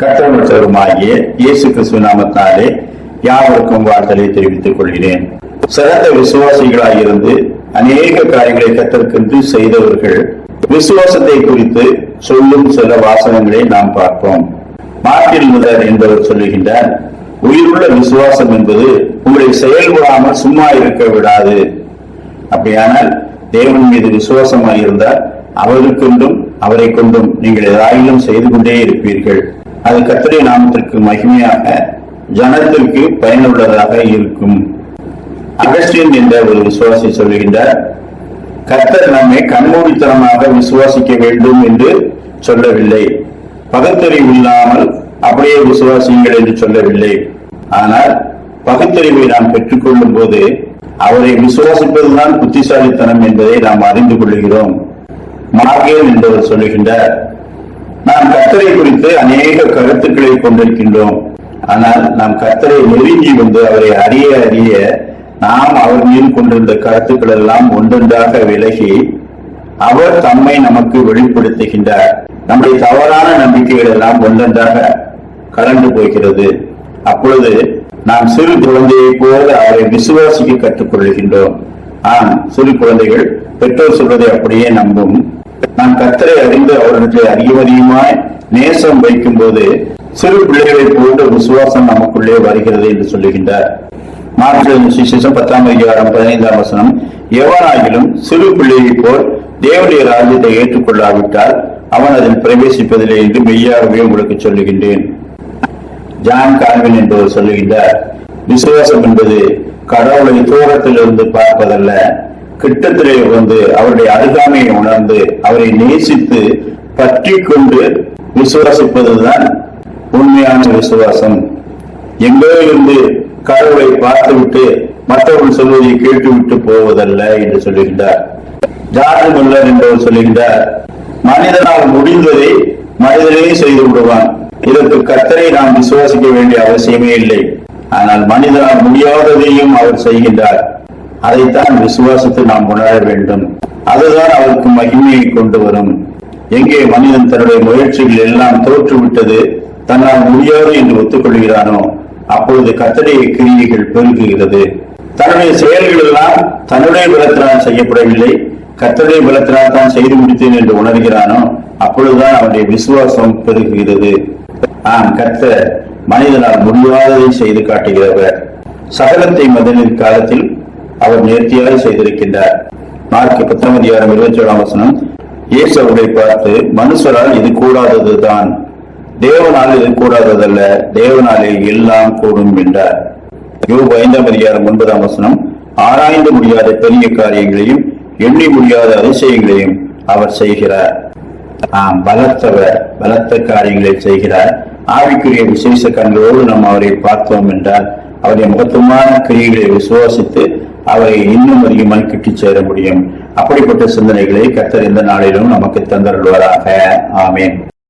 கட்டமைச்சருமாகிய இயேசு கிறிஸ்து நாமத்தாலே யாவருக்கும் வாழ்த்தலை தெரிவித்துக் கொள்கிறேன். சிறந்த விசுவாசிகளாயிருந்து அநேக காரியங்களை கத்தற்கென்று செய்தவர்கள் விசுவாசத்தை குறித்து சொல்லும் சில வாசகங்களை நாம் பார்ப்போம். மார்ட்டின் முதல் என்பவர் சொல்லுகின்றார் உயிருள்ள விசுவாசம் என்பது உங்களை செயல்படாமல் சும்மா இருக்க விடாது. அப்படியானால் தேவன் மீது விசுவாசமாக இருந்தால் அவருக்கென்றும் அவரை கொண்டும் நீங்கள் ஏதாயிலும் செய்து கொண்டே இருப்பீர்கள். அது கத்திரை நாமத்திற்கு மகிமையாக ஜனத்திற்கு பயனுள்ளதாக இருக்கும். அகஸ்டின் என்ற ஒரு விசுவாசி சொல்லுகின்றார் கர்த்தர் நம்மை கண்மூடித்தனமாக விசுவாசிக்க வேண்டும் என்று சொல்லவில்லை. பகுத்தறிவு இல்லாமல் அப்படியே விசுவாசியுங்கள் என்று சொல்லவில்லை. ஆனால் பகுத்தறிவை நாம் பெற்றுக்கொள்ளும் போது அவரை விசுவாசிப்பதுதான் புத்திசாலித்தனம் என்பதை நாம் அறிந்து கொள்கிறோம். மார்கேன் என்பவர் சொல்லுகின்றார் நாம் கத்தரை குறித்து அநேக கருத்துக்களை கொண்டிருக்கின்றோம். ஆனால் நாம் கத்தரை நெருங்கி வந்து அவரை அறிய அறிய நாம் அவர் மீது கொண்டிருந்த கருத்துக்கள் எல்லாம் ஒன்றொன்றாக விலகி அவர் தம்மை நமக்கு வெளிப்படுத்துகின்றார். நம்முடைய தவறான நம்பிக்கைகள் எல்லாம் ஒன்றொன்றாக கலந்து போகிறது. அப்பொழுது நாம் சிறு குழந்தையை போல அவரை விசுவாசிக்க கற்றுக்கொள்கின்றோம். ஆம் சிறு குழந்தைகள் பெற்றோர் சொல்வதை அப்படியே நம்பும். நான் கத்தரை அறிந்து அவர்களுக்கு அதிகமதிகமாய் நேசம் வைக்கும் போது சிறு பிள்ளைகளை போன்ற விசுவாசம் நமக்குள்ளே வருகிறது என்று சொல்லுகின்றார். மார்க்கு பத்தாம் அதிகாரம் பதினைந்தாம் வசனம் எவனாகிலும் சிறு பிள்ளையை போல் தேவனுடைய ராஜ்யத்தை ஏற்றுக்கொள்ளாவிட்டால் அவன் அதில் பிரவேசிப்பதில்லை என்று மெய்யாகவே உங்களுக்கு சொல்லுகின்றேன். ஜான் கால்வின் என்பவர் சொல்லுகின்றார் விசுவாசம் என்பது கடவுளை தூரத்திலிருந்து பார்ப்பதல்ல கிட்டத்திலே வந்து அவருடைய அருகாமையை உணர்ந்து அவரை நேசித்து பற்றி கொண்டு விசுவாசிப்பதுதான் உண்மையான விசுவாசம். எங்கோ இருந்து கடவுளை பார்த்துவிட்டு மற்றவர்கள் சொல்வதை கேட்டுவிட்டு போவதல்ல என்று சொல்லுகின்றார் ஜார்ஜ் முல்லர் என்பவர் சொல்லுகின்றார் மனிதனால் முடிந்ததை மனிதனே செய்து விடுவான். இதற்கு கத்தரை நாம் விசுவாசிக்க வேண்டிய அவசியமே இல்லை. ஆனால் மனிதனால் முடியாததையும் அவர் செய்கின்றார். அதைத்தான் விசுவாசத்தை நாம் உணர வேண்டும். அதுதான் அவருக்கு மகிமையை கொண்டு வரும். எங்கே மனிதன் தன்னுடைய முயற்சிகள் எல்லாம் தோற்றுவிட்டது தன்னால் முடியாது என்று ஒத்துக்கொள்கிறானோ அப்பொழுது கத்தடைய கிரியைகள் பெருகுகிறது. தன்னுடைய செயல்கள் எல்லாம் தன்னுடைய பலத்தினால் செய்யப்படவில்லை கத்தடைய பலத்தினால் தான் செய்து முடித்தேன் என்று உணர்கிறானோ அப்பொழுதுதான் அவனுடைய விசுவாசம் பெருகுகிறது. ஆம் கர்த்தர் மனிதனால் முடியாததை செய்து காட்டுகிறவர். சகலத்தை மதனின் காலத்தில் அவர் நேர்த்தியாக செய்திருக்கின்றார். மார்க் பத்தாம் அதிகாரம் இருபத்தி ஏழாம் வசனம் இயேசு அவரை பார்த்து மனுஷரால் இது கூடாததுதான். தேவனால் இது கூடாததல்ல. தேவனாலே எல்லாம் கூடும் என்றார். யோபு ஐந்தாம் அதிகாரம் ஒன்பதாம் வசனம் ஆராய்ந்து முடியாத பெரிய காரியங்களையும் எண்ணி முடியாத அதிசயங்களையும் அவர் செய்கிறார். ஆம் பலத்தவர் பலத்த காரியங்களை செய்கிறார். ஆவிக்குரிய விசேஷ கண்களோடு நாம் அவரை பார்த்தோம் என்றால் அவருடைய மகத்துவமான கிரியைகளை விசுவாசித்து அவரை இன்னும் அதிகமாக கிட்டி சேர முடியும். அப்படிப்பட்ட சிந்தனைகளை கத்தர் இந்த நாளிலும் நமக்கு தந்தருள்வாராக. ஆமேன்.